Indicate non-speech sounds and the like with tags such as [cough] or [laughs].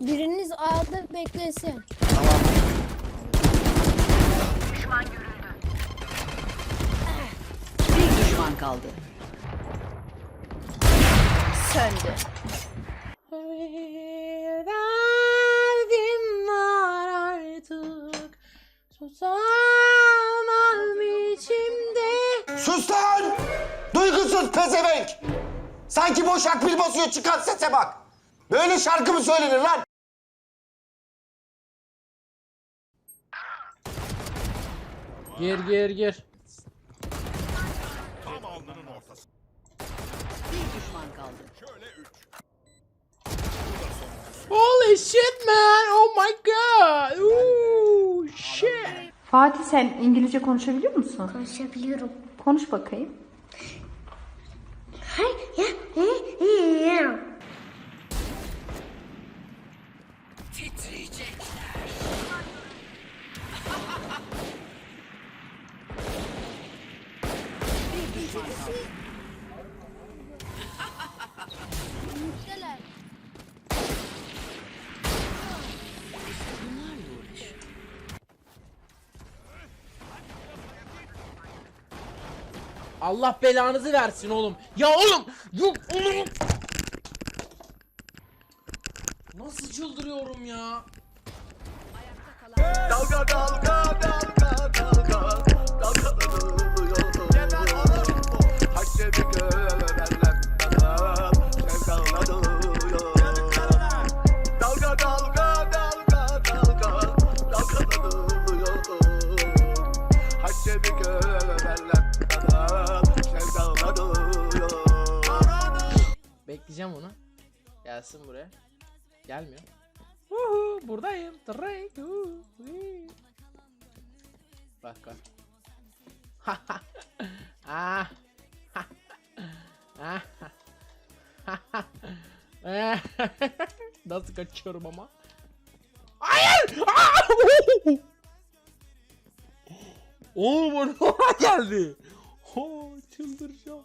Biriniz A'da beklesin. Tamam. Bir düşman kaldı. Söndü. Derdim var artık Susamam içimde Sus lan! Duygusuz pezevenk! Sanki boş akbil basıyor çıkan sese bak! Böyle şarkı mı söylenir lan? Gir gir gir Bir düşman kaldı. Holy shit man oh my god Ooh, shit Fatih sen İngilizce konuşabiliyor musun? Konuşabiliyorum. Konuş bakayım. Allah belanızı versin oğlum. Ya oğlum Yok oğlum. Nasıl çıldırıyorum ya? Dalga dalga Bekleyeceğim onu Gelsin buraya Gelmiyor Uhu, buradayım. Drake. Bak bak. ah. [laughs] Nasıl kaçıyorum ama? Oğlum o ne geldi? Oh, çıldıracağım.